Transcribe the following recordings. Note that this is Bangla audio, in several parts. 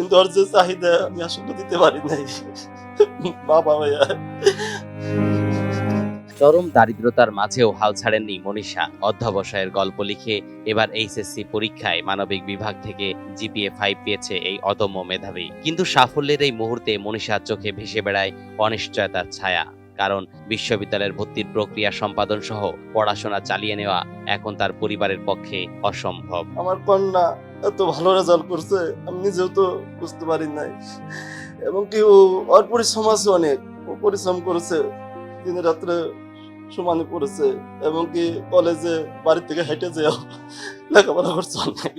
কিন্তু ওর যে চাহিদা আমি আসলে দিতে পারি নাই। বাবা ভাইয়া। চরম দারিদ্রতার মাঝেও হাল ছাড়েননি মনীষা। অধ্যবসায়ের গল্প লিখে এবার এইচএসসি পরীক্ষায় মানবিক বিভাগ থেকে জিপিএ ফাইভ পেয়েছে এই অদম্য মেধাবী। কিন্তু সাফল্যের এই মুহূর্তে মনীষার চোখে ভেসে বেড়ায় অনিশ্চয়তার ছায়া। কারণ বিশ্ববিদ্যালয়ের ভর্তির প্রক্রিয়া সম্পাদন সহ পড়াশোনা চালিয়ে নেওয়া এখন তার পরিবারের পক্ষে অসম্ভব। আমার কন্যা এত ভালো রেজাল্ট করছে আমি নিজেও তো বুঝতে পারি নাই। এবং কি ও ওর পরিশ্রম আছে অনেক। ও পরিশ্রম করেছে দিনে রাত্রে সমানে পড়েছে। এবং কি কলেজে বাড়ি থেকে হেঁটে যেও লেখাপড়া করছে অনেক।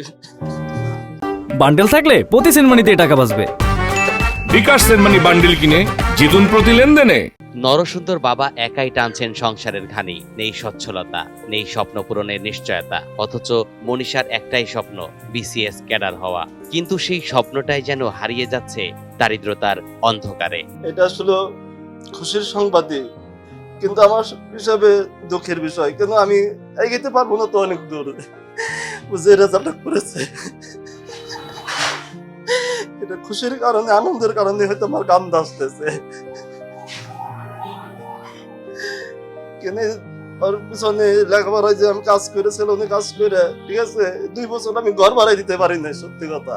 বান্ডেল থাকলে প্রতি সেনমানিতে টাকা বাঁচবে। বিকাশ সেনমানি বান্ডিল কিনে জিতুন প্রতি লেনদেনে। নরসুন্দর বাবা একাই টানছেন সংসারের ঘানি। নেই সচ্ছলতা নেই স্বপ্ন পূরণের নিশ্চয়তা। অথচ মনীষার একটাই স্বপ্ন বিসিএস ক্যাডার হওয়া। কিন্তু সেই স্বপ্নটাই যেন হারিয়ে যাচ্ছে দারিদ্রতার অন্ধকারে। এটা আসলে খুশির সংবাদই কিন্তু আমার হিসাবে দুঃখের বিষয়। কিন্তু আমি এগিয়ে পারব না তো অনেক দূর। যে রেজাল্ট করেছে। এটা খুশির কারণে, আনন্দের কারণে হয়তো আমার গান আসতেছে কিন্তু ওর পিছনে লেখাপড়ায় যে আমি কাজ করেছিল উনি কাজ করে, ঠিক আছে? দুই বছর আমি ঘর ভাড়াই দিতে পারি না সত্যি কথা।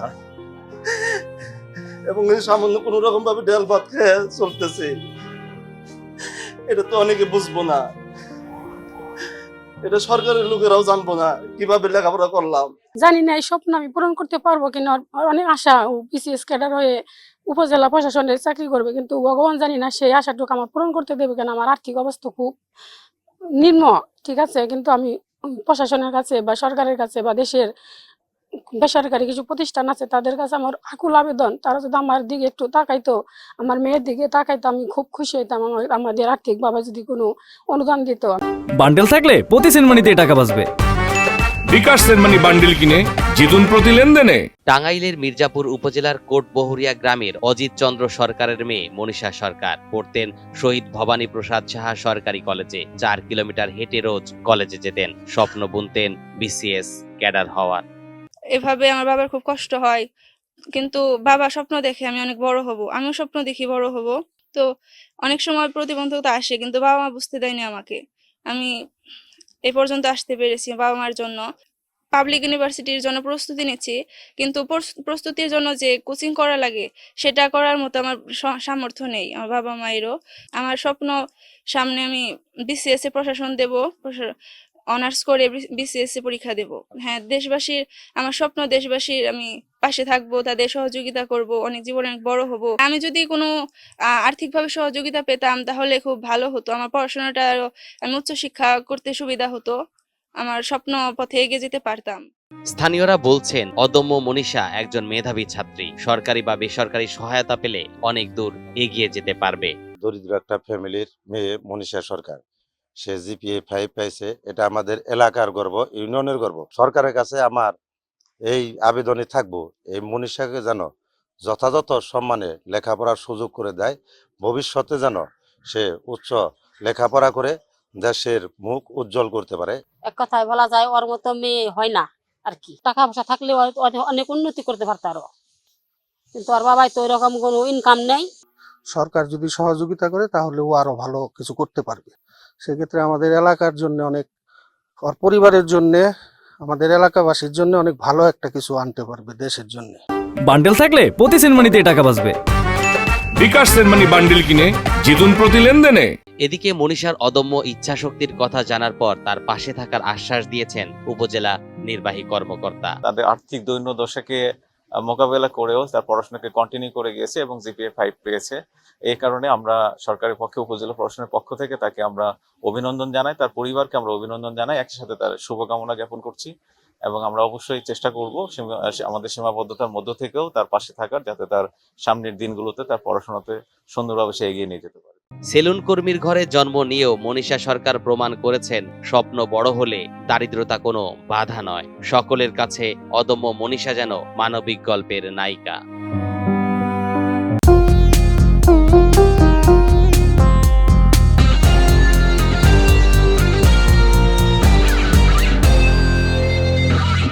এবং সামান্য কোনো রকম ভাবে ডাল ভাত খেয়ে চলতেছে। এটা তো অনেকে বুঝব না। এটা সরকারের লোকেরাও জানব না, কীভাবে লেখাপড়া করলাম। জানি না, এই স্বপ্ন আমি পূরণ করতে পারব কিনা অনেক আশা বিসিএস ক্যাডার হয়ে উপজেলা প্রশাসনের চাকরি করবে, কিন্তু ভগবান জানি না সেই আশাটুকু আমার পূরণ করতে দেবে কেন, আমার আর্থিক অবস্থা খুব নিম্ন ঠিক আছে? কিন্তু আমি প্রশাসনের কাছে বা সরকারের কাছে বা দেশের বেসরকারি কিছু প্রতিষ্ঠান আছে, তাদের কাছে আমার আকুল আবেদন, তারা যদি আমার দিকে একটু তাকাইতো, আমার মেয়ের দিকে তাকাইতো, আমি খুব খুশি হইতাম, আমার আমাদের আর্থিকভাবে যদি কোনো অনুদান দিত। বান্ডেল থাকলে প্রতি সেনমানিতে টাকা বাঁচবে। বিকাশ সেনমানি বান্ডিল কিনে জিতুন প্রতি লেনদেনে। টাঙ্গাইলের মির্জাপুর উপজেলার কোটবহরিয়া গ্রামের অজিত চন্দ্র সরকারের মেয়ে মনীষা সরকার পড়তেন শহীদ ভবানী প্রসাদ সাহা সরকারি কলেজে চার কিলোমিটার হেঁটে রোজ কলেজে যেতেন। স্বপ্ন বুনতেন বিসিএস ক্যাডার হওয়ার। এভাবে আমার বাবার খুব কষ্ট হয়। কিন্তু বাবা স্বপ্ন দেখে আমি অনেক বড় হব। আমিও স্বপ্ন দেখি বড় হব। তো অনেক সময় প্রতিবন্ধকতা আসে কিন্তু বাবা মা বুঝতে দেয়নি আমাকে। আমি এ পর্যন্ত আসতে পেরেছি বাবা মার জন্য। পাবলিক ইউনিভার্সিটির জন্য প্রস্তুতি নিচ্ছি, কিন্তু প্রস- প্রস্তুতির জন্য যে কোচিং করা লাগে, সেটা করার মতো আমার সামর্থ্য নেই আমার বাবা মায়েরও। আমার স্বপ্ন সামনে আমি বিসিএস এ প্রশাসন দেব অনার্স করে বিসিএসসি পরীক্ষা দেব। হ্যাঁ দেশবাসীর আমার স্বপ্ন দেশবাসীর আমি পাশে থাকব তাদের সহযোগিতা করব অনেক জীবনে অনেক বড় হব। আমি যদি কোনো আহ, আর্থিকভাবে সহযোগিতা পেতাম তাহলে খুব ভালো হতো। আমার পড়াশোনাটা আরও আমি উচ্চশিক্ষা করতে সুবিধা হতো। আমার স্বপ্ন পথে এগিয়ে যেতে পারতাম। স্থানীয়রা বলছেন অদম্য মনীষা একজন মেধাবী ছাত্রী। সরকারি বা বেসরকারি সহায়তা পেলে অনেক দূর এগিয়ে যেতে পারবে। দরিদ্র একটা ফ্যামিলির মেয়ে মনীষা সরকার। সে জিপিএ ফাইভ পাইছে এটা আমাদের এলাকার গর্ব ইউনিয়নের গর্ব। সরকারের কাছে আমার এই আবেদনে থাকব। এই মনীষাকে যেন যথাযথ সম্মানে লেখাপড়ার সুযোগ করে দেয় ভবিষ্যতে যেন সে উচ্চ লেখাপড়া করে দেশের মুখ উজ্জ্বল করতে পারে। এক কথায় বলা যায় ওর মতো মেয়ে হয় না আর কি। টাকা পয়সা থাকলে অনেক উন্নতি করতে পারত আরও। কিন্তু ওর বাবাই তো এরকম কোনো ইনকাম নেই। সরকার যদি সহযোগিতা করে তাহলে ও আরও ভালো কিছু করতে পারবে। সেক্ষেত্রে আমাদের এলাকার জন্য অনেক ওর পরিবারের জন্য আমাদের এলাকাবাসীর জন্য অনেক ভালো একটা কিছু আনতে পারবে দেশের জন্য। বান্ডেল থাকলে প্রতি সেনমানিতে টাকা বাঁচবে। বিকাশ সেনমানি বান্ডিল কিনে জিতুন প্রতি লেনদেনে। এদিকে মনীষার অদম্য ইচ্ছাশক্তির কথা জানার পর তার পাশে থাকার আশ্বাস দিয়েছেন উপজেলা নির্বাহী কর্মকর্তা। তাদের আর্থিক দৈন্য দশাকে মোকাবেলা করেও তার পড়াশোনাকে কন্টিনিউ করে গিয়েছে এবং জিপিএ ফাইভ পেয়েছে। এই কারণে আমরা সরকারের পক্ষে উপজেলা প্রশাসনের পক্ষ থেকে তাকে আমরা অভিনন্দন জানাই, তার পরিবারকে আমরা অভিনন্দন জানাই, একই সাথে তার শুভকামনা জ্ঞাপন করছি এবং আমরা অবশ্যই চেষ্টা করব আমাদের সীমাবদ্ধতার মধ্য থেকেও তার পাশে থাকার যাতে তার সামনের দিনগুলোতে তার পড়াশোনাতে সুন্দরভাবে সে এগিয়ে নিয়ে যেতে পারে। সেলুন কর্মীর ঘরে জন্ম নিয়েও মনীষা সরকার প্রমাণ করেছেন, স্বপ্ন বড় হলে দারিদ্রতা কোনো বাধা নয়। সকলের কাছে অদম্য মনীষা যেন মানবিক গল্পের নায়িকা।